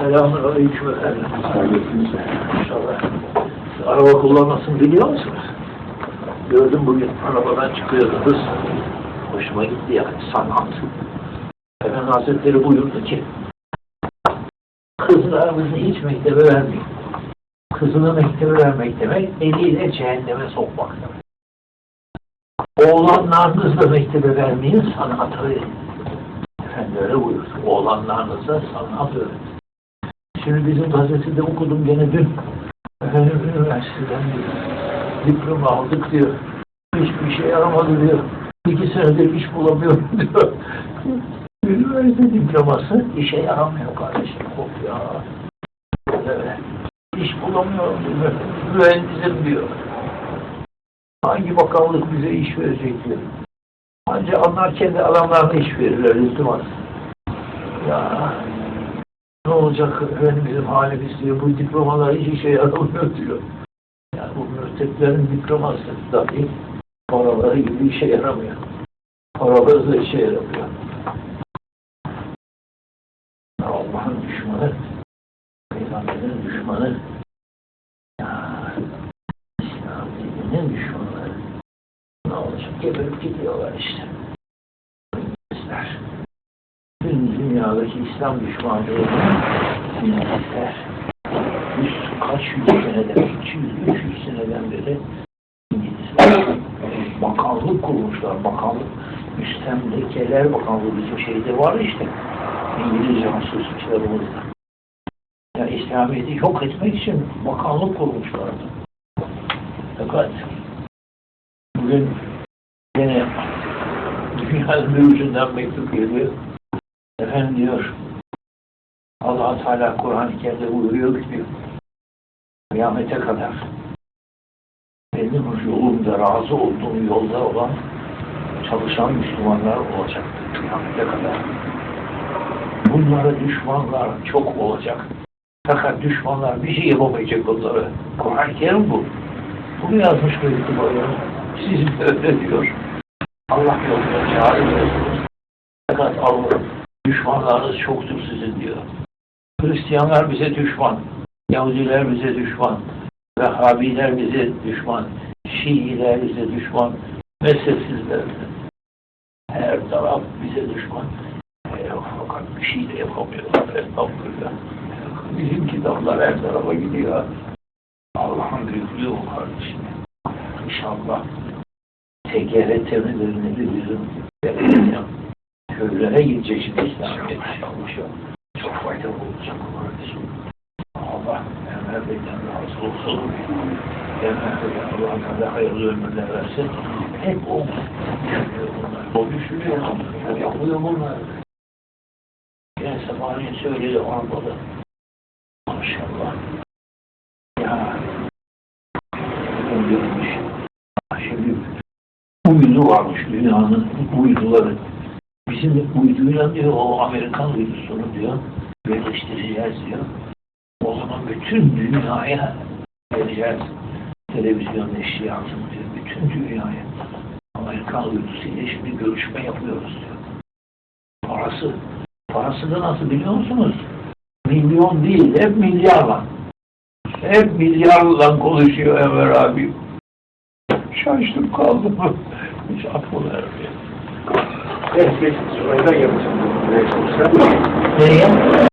Selamun aleyküm efendim. Araba kullanmasını biliyor musunuz? Gördüm bugün arabadan çıkıyordunuz. Hoşuma gitti yani sanat. Efendim Hazretleri buyurdu ki kızlarınızı hiç mektebe vermeyin. Kızını mektebe vermek demek eliyle cehenneme sokmak demek. Oğlanlarınızı da mektebe vermeyin sanat öğrenin. Efendim öyle buyurdu. Oğlanlarınıza sanat öğretin. Şimdi bizim gazetede okudum gene dün. Efendim üniversiteden bir diploma aldık diyor. Hiçbir şey yaramadı diyor. İki senedir iş bulamıyorum diyor. Üniversite diploması işe yaramıyor kardeşim. Kop ya. Evet. İş bulamıyorum diyor. Mühendisim diyor. Hangi bakanlık bize iş verecek diyor. Ancak onlar kendi adamlarına iş verirler. İltimas. Ya olacak efendim bizim halimiz diyor. Bu diplomalar hiç işe yaramıyor diyor. Yani bu mürtetlerin diploması dahi paraları gibi işe yaramıyor. Paraları da işe yaramıyor. Allah'ın düşmanı, Peygamberin düşmanı, İslam dininin düşmanları. Ne olacak? Geberip gidiyorlar işte. İngilizler. Tüm dünyadaki İslam düşmanlığı İngilizler. Yüz, kaç yüz seneden, 200, 300 seneden beri İngilizler bakanlık kurmuşlar, bakanlık müstemlekeler bakanlığı bizim şeyde var işte. İngiliz casus kitabımızda. Ya İslamiyet'i yok etmek için bakanlık kurmuşlardı. Fakat bugün yine dünyanın bir ucundan mektup geliyor. Efendim diyor, allah Teala Kur'an-ı Kerim'de buyuruyor ki kıyamete kadar benim yolumda razı olduğum yolda olan çalışan Müslümanlar olacaktır kıyamete kadar. Bunlara düşmanlar çok olacak. Fakat düşmanlar bir şey yapamayacak onlara. Kur'an-ı Kerim bu. Bunu yazmış mektuba ya. Siz öyle diyor. Allah yolunda çağırıyorsunuz. Fakat Allah düşmanlarınız çoktur sizin diyor. Hristiyanlar bize düşman. Yahudiler bize düşman. Vehhabiler bize düşman. Şiiler bize düşman. Mezhepsizler her taraf bize düşman. Fakat bir şey de yapamıyorlar. Bizim kitaplar her tarafa gidiyor. Allah'ın büyüklüğü o kardeşim. İnşallah TGRT'lerini de bizim köylere gidecek şimdi İslamiyet. Çok faydalı olacak kardeşim. Allah Enver Bey'den razı olsun. Enver Bey'den Allah Teala hayırlı ömürler versin. Hep o. O düşünüyor. O yapıyor bunlar. Yine sabahleyin söyledi Avrupa'da. Maşallah. Ya. Ben görmüş. Şimdi uydu varmış dünyanın uyduları. Bizim uyduyla diyor o Amerikan uydusunu diyor birleştireceğiz diyor. O zaman bütün dünyaya vereceğiz. Televizyon neşriyatını diyor. Bütün dünyaya. Amerikan uydusuyla şimdi görüşme yapıyoruz diyor. Parası. Parası da nasıl biliyor musunuz? Milyon değil, hep milyarla. Hep milyarla konuşuyor Ömer abi. Şaştım kaldım. Hiç ermiyor. Evet, geçmiş. Oradan yapacağım. Nereye?